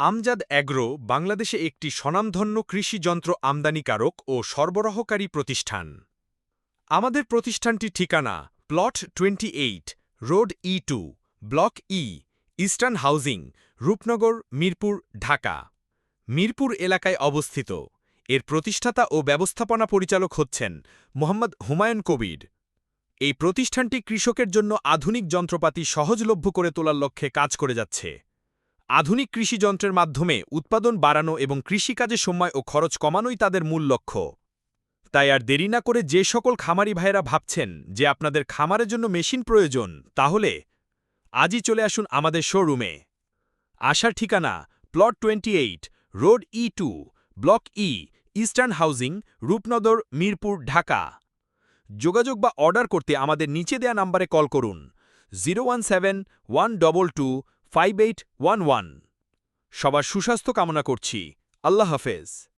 Amjad agro বাংলাদেশে একটি স্বনামধন্য কৃষি যন্ত্র আমদানিকারক ও সরবরাহকারী প্রতিষ্ঠান। আমাদের প্রতিষ্ঠানটির ঠিকানা plot twenty eight, road E two, block E, eastern housing, Rupnagar, Mirpur, Dhaka. Mirpur এলাকায় অবস্থিত। এর প্রতিষ্ঠাতা ও ব্যবস্থাপনা পরিচালক হচ্ছেন মোহাম্মদ হুমায়ুন কবির। এই প্রতিষ্ঠানটি কৃষকের জন্য আধুনিক যন্ত্রপাতি সহজলভ্য করে তোলার লক্ষ্যে কাজ করে যাচ্ছে। আধুনিক কৃষি যন্ত্রের মাধ্যমে উৎপাদন বাড়ানো এবং কৃষিকাজে সময় ও খরচ কমানোই তাদের মূল লক্ষ্য। তাই আর দেরি না করে যে সকল খামারি ভাইয়েরা ভাবছেন যে আপনাদের খামারের জন্য মেশিন প্রয়োজন, তাহলে আজই চলে আসুন আমাদের শোরুমে। আসার ঠিকানা, plot twenty eight, road E two, block E, eastern housing, Rupnagar, Mirpur, Dhaka. যোগাযোগ বা অর্ডার করতে আমাদের নিচে দেয়া নাম্বারে কল করুন, zero one seven one double two five eight one one. সবার সুস্বাস্থ্য কামনা করছি। আল্লাহ হাফেজ।